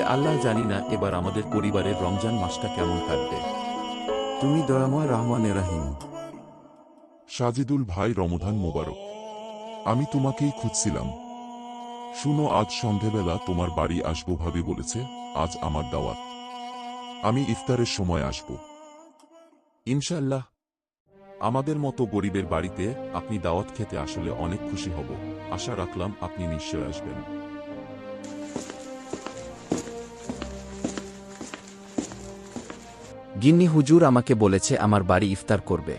আল্লাহ জানি না এবার আমাদের পরিবারের রমজান মাসটা কেমন কাটবে। তুমি দয়াময় রহমান রাহিম। সাজিদুল ভাই রমধান মোবারক আমি তোমাকেই খুঁজছিলাম। শুনো আজ সন্ধেবেলা তোমার বাড়ি আসব ভাবি বলেছে আজ আমার দাওয়াত। আমি ইফতারের সময় আসব। ইনশাল্লাহ আমাদের মতো গরিবের বাড়িতে আপনি দাওয়াত খেতে আসলে অনেক খুশি হব। আশা রাখলাম আপনি নিশ্চয় আসবেন। গিন্নি হুজুর আমাকে বলেছে, আমার বাড়ি ইফতার করবে।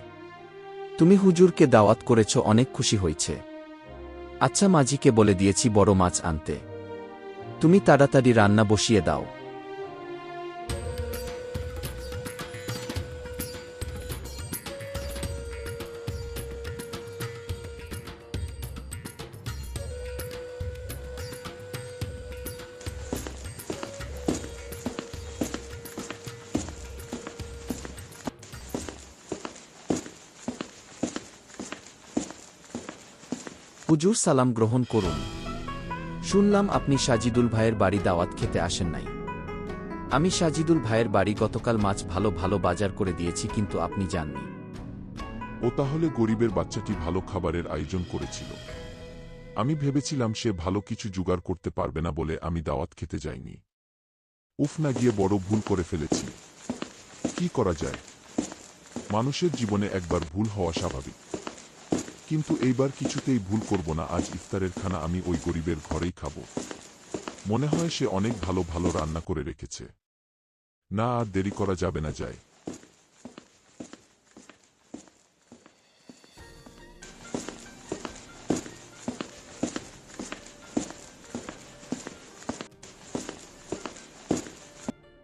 তুমি হুজুরকে দাওয়াত করেছ, অনেক খুশি হয়েছে। আচ্ছা মাঝিকে বলে দিয়েছি বড় মাছ আনতে। তুমি তাড়াতাড়ি রান্না বসিয়ে দাও। হুজুর সালাম গ্রহণ করুন। শুনলাম আপনি সাজিদুল ভাইয়ের বাড়ি দাওয়াত খেতে আসেন নাই। আমি সাজিদুল ভাইয়ের বাড়ি গতকাল মাছ ভালো ভালো বাজার করে দিয়েছি কিন্তু আপনি যাননি। ও তাহলে গরিবের বাচ্চাটি ভালো খাবারের আয়োজন করেছিল। আমি ভেবেছিলাম সে ভালো কিছু জোগাড় করতে পারবে না বলে আমি দাওয়াত খেতে যাইনি। উফ না গিয়ে বড় ভুল করে ফেলেছি। কি করা যায়? মানুষের জীবনে একবার ভুল হওয়া স্বাভাবিক। কিন্তু এইবার কিছুতেই ভুল করব না, আজ ইফতারের খানা আমি ওই গরিবের ঘরেই খাব। মনে হয় সে অনেক ভালো ভালো রান্না করে রেখেছে। না, আর দেরি করা যাবে না যায়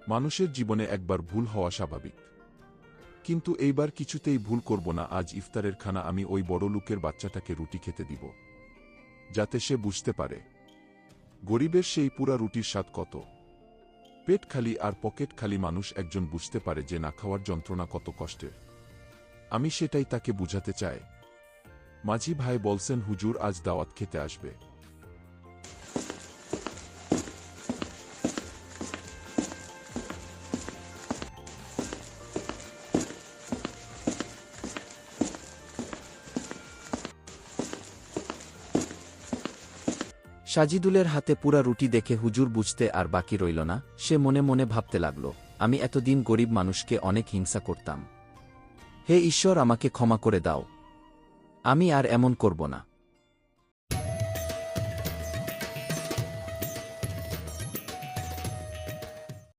মানুষের জীবনে একবার ভুল হওয়া স্বাভাবিক। কিন্তু এইবার কিছুতেই ভুল করব না, আজ ইফতারের খানা আমি ওই বড় লোকের বাচ্চাটাকে রুটি খেতে দিব, যাতে সে বুঝতে পারে, গরিবের সেই পুরা রুটির স্বাদ কত। পেট খালি আর পকেট খালি মানুষ একজন বুঝতে পারে যে না খাওয়ার যন্ত্রণা কত কষ্টের। আমি সেটাই তাকে বুঝাতে চাই। মাঝি ভাই বলছেন, হুজুর, আজ দাওয়াত খেতে আসবে। সাজিদুলের হাতে পুরা রুটি দেখে হুজুর বুঝতে আর বাকি রইল না, সে মনে মনে ভাবতে লাগল, আমি এতদিন গরিব মানুষকে অনেক হিংসা করতাম। হে ঈশ্বর, আমাকে ক্ষমা করে দাও। আমি আর এমন করব না।